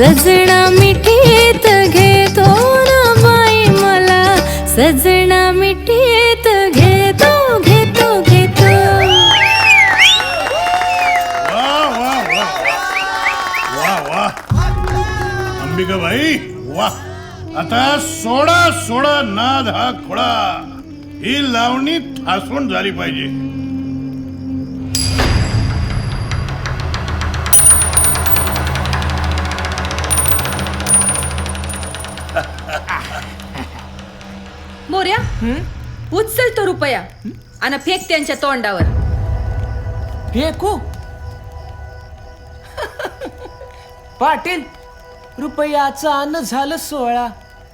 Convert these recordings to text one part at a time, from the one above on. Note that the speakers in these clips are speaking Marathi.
सजना मिठीत घेतो ना बाई मला. सजना मिठीत घेतो घेतो घेतो. वा वा वा वा अंबिका बाई वा. आता सोडा सोडा नाद हा खोडा. ही लावणी ठासून झाली पाहिजे. उचल तो रुपया आणि फेक त्यांच्या तोंडावर. फेकू? पाटील रुपयाचा अन्न झालं सोळा.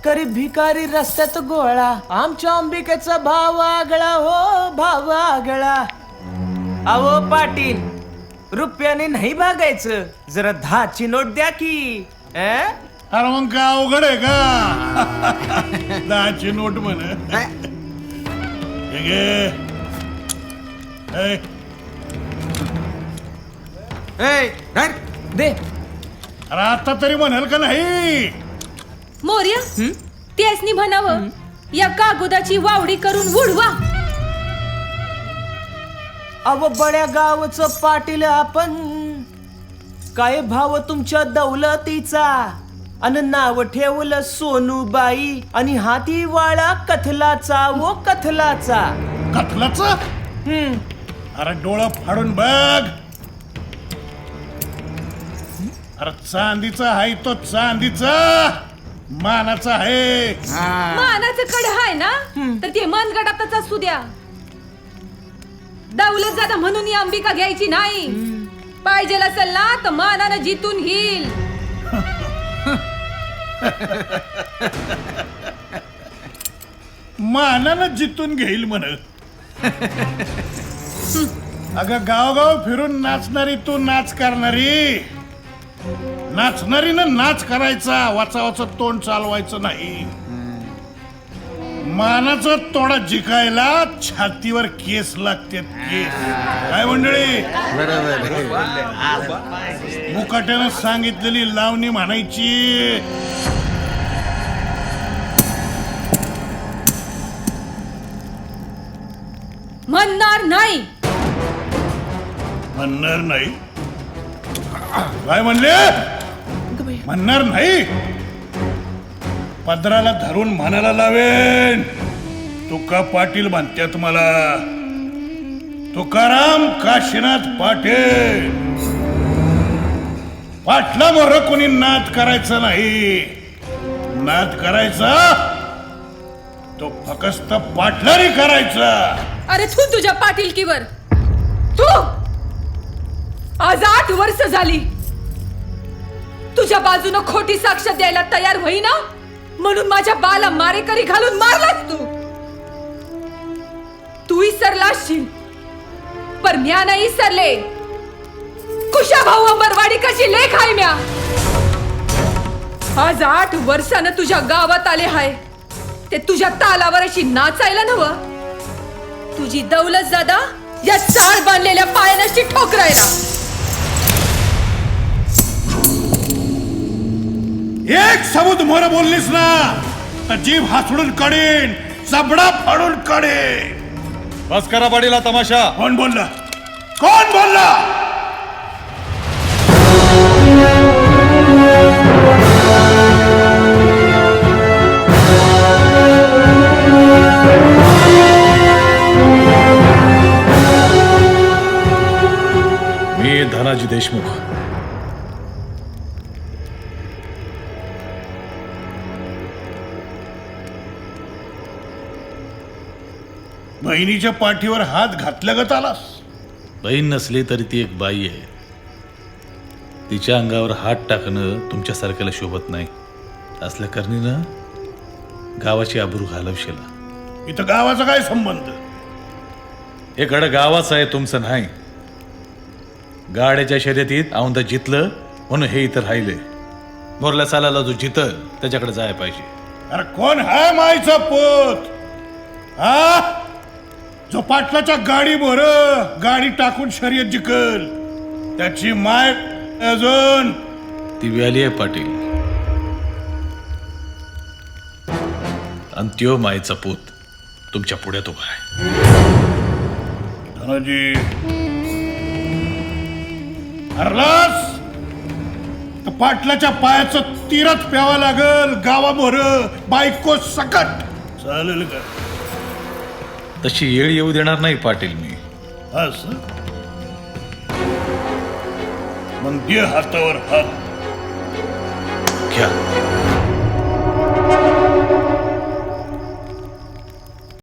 करी भिकारी रस्त्यात गोळा. आमच्या अंबिकेचा भाव आगळा हो भाव आगळा. अहो पाटील रुपयाने नाही भागायचं. जरा दहाची नोट द्या की अं? अरे मग काय अवघड आहे का? दहाची नोट म्हण. हे घे. हे. दे. अरे आता तरी म्हणाल का नाही? मोर्या त्यासनी म्हणावं या कागदाची वावडी करून उडवा. अव बड्या गावचं पाटील आपण. काय भाव तुमच्या दौलतीचा? अन नाव ठेवलं सोनूबाई आणि हाती वाळा कथलाचा वो कथलाचा. कथलाच? हम्म. अरे डोळं फाडून बघ. अरे चांदीचा आहे तो चांदीचा. मानाचा आहे. मानाचं कड हाय ना? तर ते मनगटातच असू द्या. दौलत जादा म्हणून ही अंबिका घ्यायची नाही. पाहिजे असेल ना तर मानानं जितून घेईल. मानानं जितून घेईल म्हण. अगं गावगाव फिरून नाचणारी तू नाच करणारी. नाचणारीनं नाच करायचा वाचा वाचा तोंड चालवायचं नाही. मानाचा तोडा जिकायला छातीवर केस लागते केस. काय मंडळी? मुकाट्यानं सांगितलेली लावणी म्हणायची. म्हणणार नाही. म्हणणार नाही? काय म्हणले? म्हणणार नाही? पदराला धरून म्हणायला लावेन. तुका पाटील म्हणतात मला. तुकाराम काशीनाथ पाटील. पाटला मोर कोणी नाद करायचं नाही. नाद करायचा तो फकस्त पाटलारी करायचा. अरे तू तुझ्या पाटीलकीवर. तू! आज आठ वर्ष झाली. तुझ्या बाजूनं खोटी साक्ष द्यायला तयार होईना? म्हणून माझ्या बाला मारेकरी घालून मारलास तू. तू इसरला असशील पर म्या नाही इसरले कुशा भाऊ अंबरवाडी कशी लेख आहे म्या? आज आठ वर्षानं तुझ्या गावात आले हाय. ते तुझ्या तालावर अशी नाचायला नव. तुझी दौलत दादा या चाळ बांधलेल्या पायानाशी ठोकरायला. एक सबूत मोर बोललीस ना तर जीभ हासडून काढीन चबडा फाडून काढीन. बस करा पाडीला तमाशा. कोण बोलला? कोण बोलला? मी धनाजी देशमुख. बहिणीच्या पाठीवर हात घातल्यागत आलास बहीण नसली तरी ती एक बाई आहे. तिच्या अंगावर हात टाकणं तुमच्यासारख्याला शोभत नाही. असल्या करणीनं गावाची आबरू घालवशील. इथं गावाचा काय संबंध? हे गड गावाचं आहे तुमचं नाही. गाड्याच्या शर्यतीत औंदा जितलं म्हणून हे इथं राहिले. मोरल्या सालाला जो जितल त्याच्याकडे जायला पाहिजे. अरे कोण हाय मायचा पोत? हा? जो पाटलाच्या गाडी बोर गाडी टाकून शर्यत जिकल. त्याची माय अजून. ती व्याली आहे पाटील. आणि त्यो मायचा पूत तुमच्या पुढ्यात उभा आहे. धनाजी हरलास? तर पाटलाच्या पायाचं तीरच प्यावा लागल गावामोर बायको सकट. चालेल का? तशी येळ येऊ देणार नाही पाटील मी. अस मग दे हातावर हात घ्या.